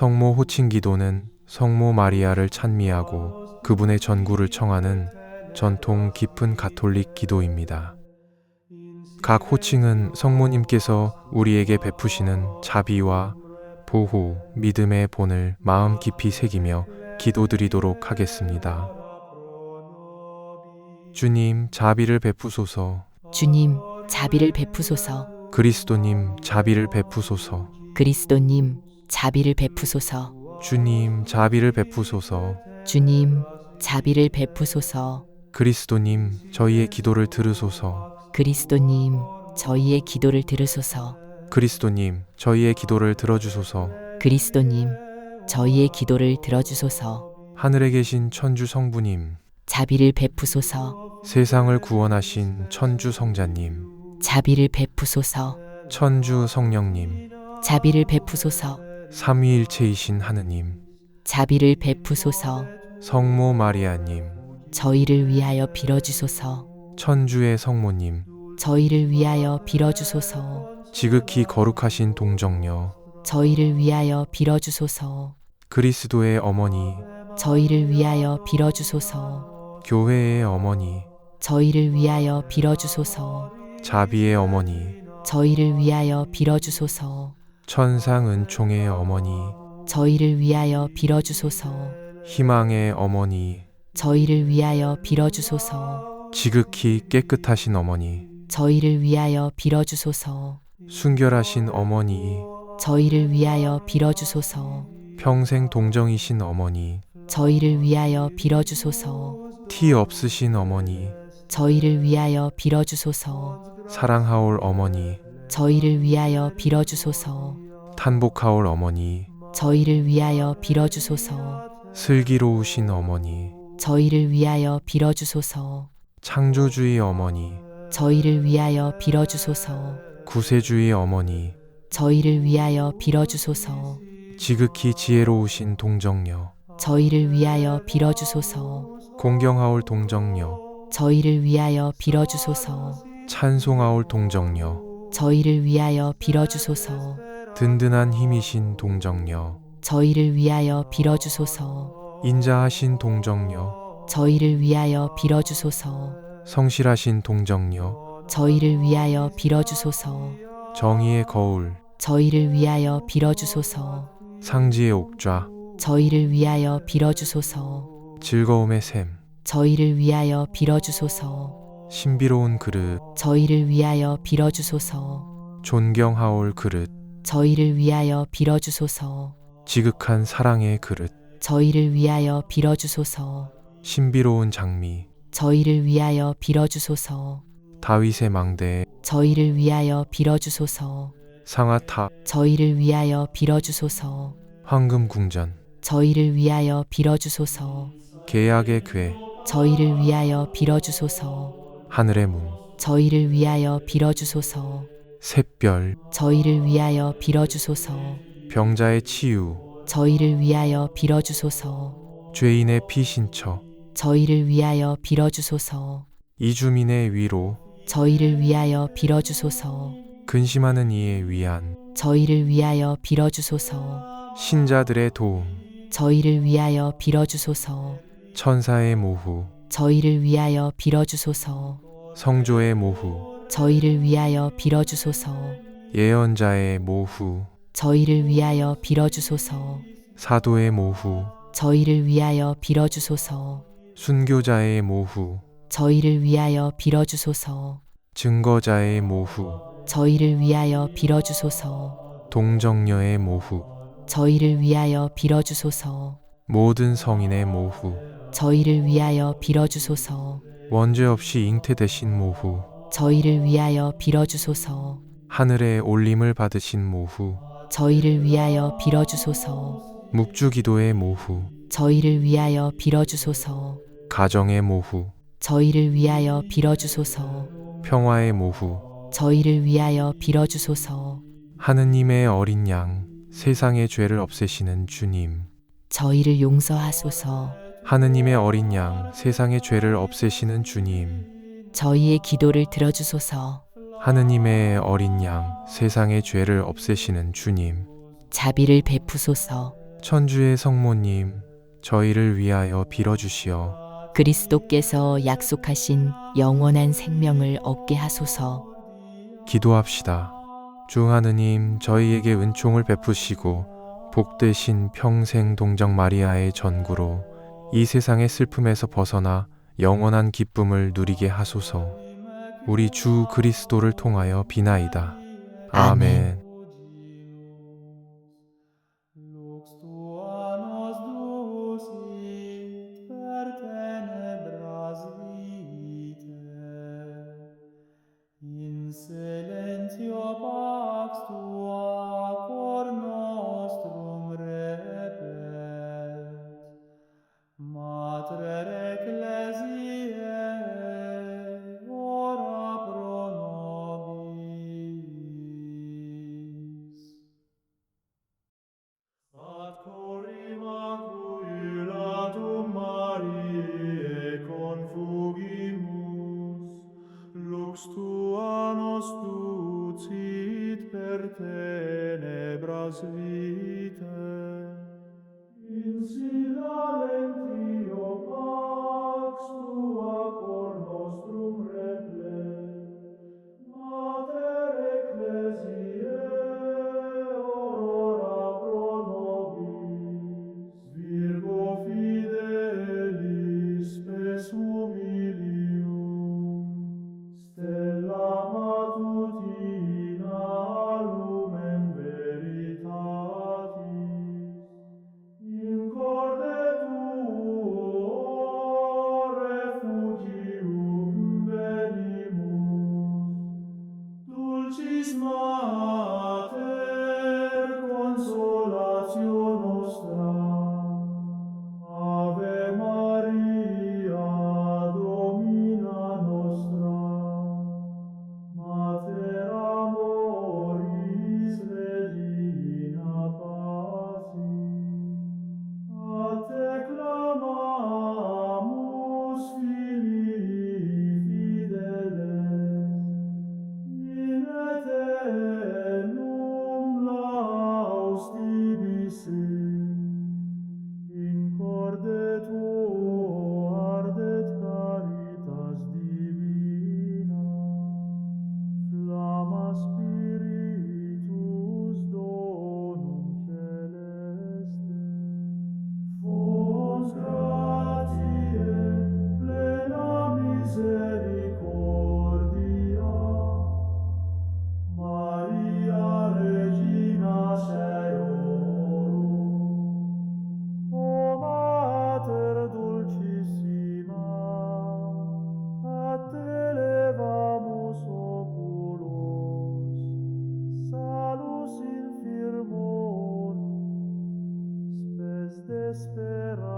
성모 호칭 기도는 성모 마리아를 찬미하고 그분의 전구를 청하는 전통 깊은 가톨릭 기도입니다. 각 호칭은 성모님께서 우리에게 베푸시는 자비와 보호, 믿음의 본을 마음 깊이 새기며 기도드리도록 하겠습니다. 주님, 자비를 베푸소서. 주님, 자비를 베푸소서. 그리스도님, 자비를 베푸소서. 그리스도님, 자비를 베푸소서. 주님, 자비를 베푸소서. 주님, 자비를 베푸소서. 그리스도님, 저희의 기도를 들으소서. 그리스도님, 저희의 기도를 들으소서. 그리스도님, 저희의 기도를 들어주소서. 그리스도님, 저희의 기도를 들어주소서. 하늘에 계신 천주 성부님, 자비를 베푸소서. 세상을 구원하신 천주 성자님, 자비를 베푸소서. 천주 성령님, 자비를 베푸소서. 삼위일체이신 하느님, 자비를 베푸소서. 성모 마리아님, 저희를 위하여 빌어주소서. 천주의 성모님, 저희를 위하여 빌어주소서. 지극히 거룩하신 동정녀, 저희를 위하여 빌어주소서. 그리스도의 어머니, 저희를 위하여 빌어주소서. 교회의 어머니, 저희를 위하여 빌어주소서. 자비의 어머니, 저희를 위하여 빌어주소서. 천상 은총의 어머니, 저희를 위하여 빌어주소서. 희망의 어머니, 저희를 위하여 빌어주소서. 지극히 깨끗하신 어머니, 저희를 위하여 빌어주소서. 순결하신 어머니, 저희를 위하여 빌어주소서. 평생 동정이신 어머니, 저희를 위하여 빌어주소서. 티 없으신 어머니, 저희를 위하여 빌어주소서. 사랑하올 어머니, 저희를 위하여 빌어주소서. 탄복하올 어머니, 저희를 위하여 빌어주소서. 슬기로우신 어머니, 저희를 위하여 빌어주소서. 창조주의 어머니, 저희를 위하여 빌어주소서. 구세주의 어머니, 저희를 위하여 빌어주소서. 지극히 지혜로우신 동정녀, 저희를 위하여 빌어주소서. 공경하올 동정녀, 저희를 위하여 빌어주소서. 찬송하올 동정녀, 저희를 위하여 빌어주소서. 든든한 힘이신 동정녀, 저희를 위하여 빌어주소서. 인자하신 동정녀, 저희를 위하여 빌어주소서. 성실하신 동정녀, 저희를 위하여 빌어주소서. 정의의 거울, 저희를 위하여 빌어주소서. 상지의 옥좌, 저희를 위하여 빌어주소서. 즐거움의 샘, 저희를 위하여 빌어주소서. 신비로운 그릇, 저희를 위하여 빌어주소서. 존경하올 그릇, 저희를 위하여 빌어주소서. 지극한 사랑의 그릇, 저희를 위하여 빌어주소서. 신비로운 장미, 저희를 위하여 빌어주소서. 다윗의 망대, 저희를 위하여 빌어주소서. 상아탑, 저희를 위하여 빌어주소서. 황금 궁전, 저희를 위하여 빌어주소서. 계약의 궤, 저희를 위하여 빌어주소서. 하늘의 문, 저희를 위하여 빌어주소서. 샛별, 저희를 위하여 빌어주소서. 병자의 치유, 저희를 위하여 빌어주소서. 죄인의 피신처, 저희를 위하여 빌어주소서. 이주민의 위로, 저희를 위하여 빌어주소서. 근심하는 이의 위안, 저희를 위하여 빌어주소서. 신자들의 도움, 저희를 위하여 빌어주소서. 천사의 모후, 저희를 위하여 빌어주소서. 성조의 모후, 저희를 위하여 빌어주소서. 예언자의 모후, 저희를 위하여 빌어주소서. 사도의 모후, 저희를 위하여 빌어주소서. 순교자의 모후, 저희를 위하여 빌어주소서. 증거자의 모후, 저희를 위하여 빌어주소서. 동정녀의 모후, 저희를 위하여 빌어주소서. 모든 성인의 모후, 저희를 위하여 빌어주소서. 원죄 없이 잉태되신 모후, 저희를 위하여 빌어주소서. 하늘의 올림을 받으신 모후, 저희를 위하여 빌어주소서. 묵주기도의 모후, 저희를 위하여 빌어주소서. 가정의 모후, 저희를 위하여 빌어주소서. 평화의 모후, 저희를 위하여 빌어주소서. 하느님의 어린 양, 세상의 죄를 없애시는 주님, 저희를 용서하소서. 하느님의 어린 양, 세상의 죄를 없애시는 주님, 저희의 기도를 들어주소서. 하느님의 어린 양, 세상의 죄를 없애시는 주님, 자비를 베푸소서. 천주의 성모님, 저희를 위하여 빌어주시어 그리스도께서 약속하신 영원한 생명을 얻게 하소서. 기도합시다. 주 하느님, 저희에게 은총을 베푸시고 복되신 평생 동정 마리아의 전구로 이 세상의 슬픔에서 벗어나 영원한 기쁨을 누리게 하소서. 우리 주 그리스도를 통하여 비나이다. 아멘. Lux esperar.